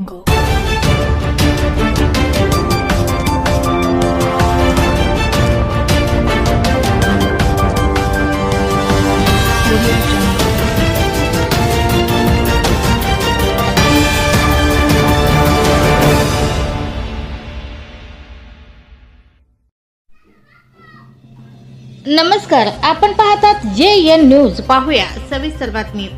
Jungle. नमस्कार आपण पाहतात जे एन न्यूज पाहूया सविस्तर बातमी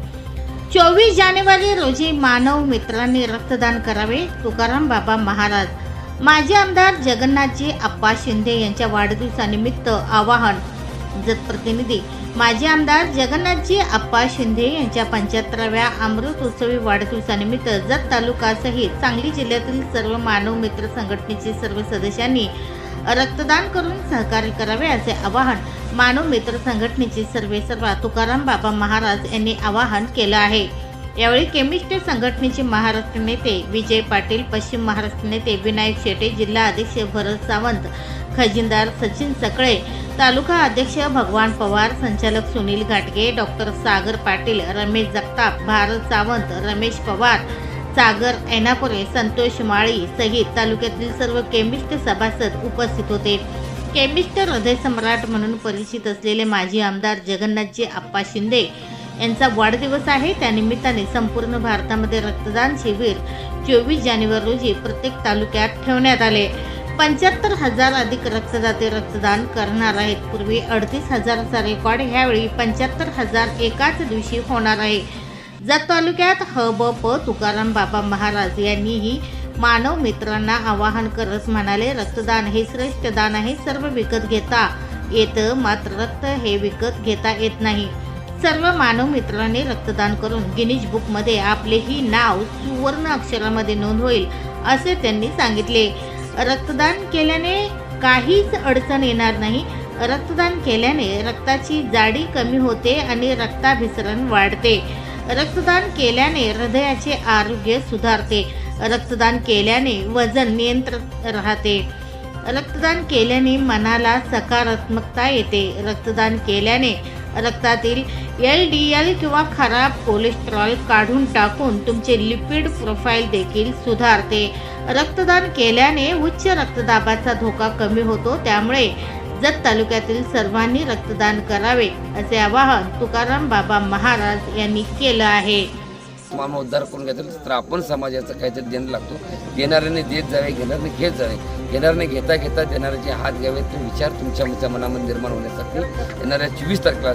चोवीस जानेवारी रोजी मानव मित्रांनी रक्तदान करावे तुकाराम बाबा महाराज. माजी आमदार जगन्नाथजी आप्पा शिंदे यांच्या वाढदिवसानिमित्त आवाहन. जतप्रतिनिधी माजी आमदार जगन्नाथजी आप्पा शिंदे यांच्या पंच्याहत्तराव्या अमृत उत्सवी वाढदिवसानिमित्त जत तालुकासहित सांगली जिल्ह्यातील सर्व मानव मित्र संघटनेचे सर्व सदस्यांनी रक्तदान करून सहकार्य करावे असे आवाहन मानव मित्र संघटनेचे सर्वेसर्वा तुकाराम बाबा महाराज यांनी आवाहन केलं आहे. यावेळी केमिस्ट संघटनेचे महाराष्ट्र नेते विजय पाटील पश्चिम महाराष्ट्र नेते विनायक शेटे जिल्हा अध्यक्ष भरत सावंत खजिनदार सचिन सकळे तालुका अध्यक्ष भगवान पवार संचालक सुनील घाटगे डॉक्टर सागर पाटील रमेश जगताप भारत सावंत रमेश पवार सागर ऐनापुरे संतोष माळी सहित तालुक्यातील सर्व केमिस्ट सभासद उपस्थित होते. केमिस्ट हृदय सम्राट म्हणून परिचित असलेले माजी आमदार जगन्नाथजी आप्पा शिंदे यांचा वाढदिवस आहे. त्यानिमित्ताने संपूर्ण भारतामध्ये रक्तदान शिबिर चोवीस जानेवारी रोजी प्रत्येक तालुक्यात ठेवण्यात आले. पंच्याहत्तर हजार अधिक रक्तदाते रक्तदान करणार आहेत. पूर्वी अडतीस हजाराचा रेकॉर्ड ह्यावेळी पंच्याहत्तर हजार एकाच दिवशी होणार आहे. जत तालुक्यात ह ब प तुकाराम बाबा महाराज यांनीही मानव मित्रांना आवाहन करत म्हणाले रक्तदान हे श्रेष्ठ दान आहे सर्व विकत घेता येतं मात्र रक्त हे विकत घेता येत नाही. सर्व मानव मित्रांनी रक्तदान करून गिनीज बुकमध्ये आपलेही नाव सुवर्ण अक्षरामध्ये नोंद होईल असे त्यांनी सांगितले. रक्तदान केल्याने काहीच अडचण येणार नाही. रक्तदान केल्याने रक्ताची जाडी कमी होते आणि रक्ताभिसरण वाढते. रक्तदान केल्याने हृदयाचे आरोग्य सुधारते. रक्तदान केल्याने वजन नियंत्रित राहते. रक्तदान केल्याने मनाला सकारात्मकता येते. रक्तदान केल्याने रक्तातील एल डी एल किंवा खराब कोलेस्ट्रॉल काढून टाकून तुमचे लिपिड प्रोफाईल देखील सुधारते. रक्तदान केल्याने उच्च रक्तदाबाचा धोका कमी होतो. त्यामुळे जत तालुक्यातील सर्वांनी रक्तदान करावे असे आवाहन तुकाराम बाबा महाराज यांनी केलं आहे. मानव उद्धार करून घेतलं तर आपण समाजाचं काहीतरी देणं लागतो. देणाऱ्याने देत जावे घेणाऱ्याने घेत जावे. घेणाऱ्याने घेता घेता देणाऱ्याचे हात घ्यावे तो विचार तुमच्या मनामध्ये निर्माण होण्यासाठी येणाऱ्या चोवीस तारखेला